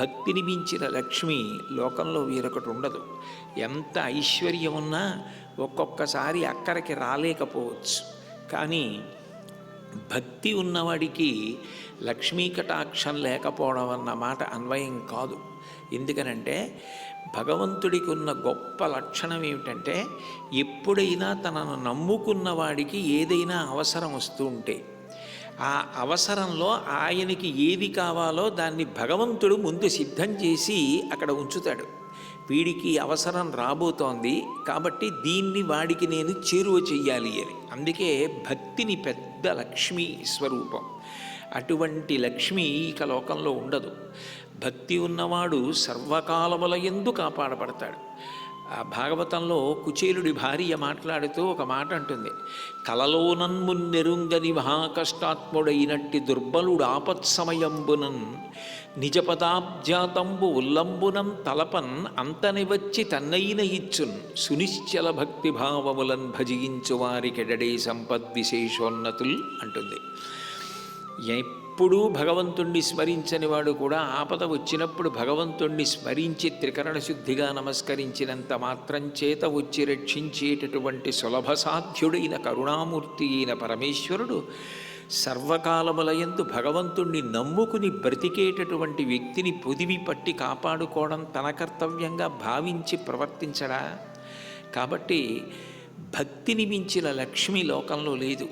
భక్తిని మించిన లక్ష్మి లోకంలో వీరొకటి ఉండదు. ఎంత ఐశ్వర్యం ఉన్నా ఒక్కొక్కసారి అక్కడికి రాలేకపోవచ్చు. కానీ భక్తి ఉన్నవాడికి లక్ష్మీ కటాక్షం లేకపోవడం అన్న మాట అన్వయం కాదు. ఎందుకనంటే భగవంతుడికి ఉన్న గొప్ప లక్షణం ఏమిటంటే ఎప్పుడైనా తనను నమ్ముకున్న వాడికి ఏదైనా అవసరం వస్తూ ఉంటే ఆ అవసరంలో ఆయనకి ఏది కావాలో దాన్ని భగవంతుడు ముందు సిద్ధం చేసి అక్కడ ఉంచుతాడు. వీడికి అవసరం రాబోతోంది కాబట్టి దీన్ని వాడికి నేను చేరువ చెయ్యాలి అని. అందుకే భక్తిని పెద్ద లక్ష్మీ స్వరూపం. అటువంటి లక్ష్మి ఇక లోకంలో ఉండదు. భక్తి ఉన్నవాడు సర్వకాలముల ఎందు కాపాడబడతాడు. ఆ భాగవతంలో కుచేలుడి భార్య మాట్లాడుతూ ఒక మాట అంటుంది. కలలో నన్ము నెరుంగని మహాకష్టాత్ముడైనట్టి దుర్బలుడు ఆపత్సమయంబునన్ నిజపదాబ్జాతంబు ఉల్లంబునం తలపన్ అంతని వచ్చి తన్నైన ఇచ్చున్ సునిశ్చల భక్తిభావములన్ భజించు వారికెడడే సంపద్విశేషోన్నతుల్ అంటుంది. ఎప్పుడూ భగవంతుణ్ణి స్మరించని వాడు కూడా ఆపద వచ్చినప్పుడు భగవంతుణ్ణి స్మరించి త్రికరణ శుద్ధిగా నమస్కరించినంత మాత్రం చేత వచ్చి రక్షించేటటువంటి సులభ సాధ్యుడైన కరుణామూర్తి అయిన పరమేశ్వరుడు సర్వకాలములయందు భగవంతుణ్ణి నమ్ముకుని బ్రతికేటటువంటి వ్యక్తిని పొదివి పట్టి కాపాడుకోవడం తన కర్తవ్యంగా భావించి ప్రవర్తించడా? కాబట్టి భక్తిని మించిన లక్ష్మి లోకంలో లేదు.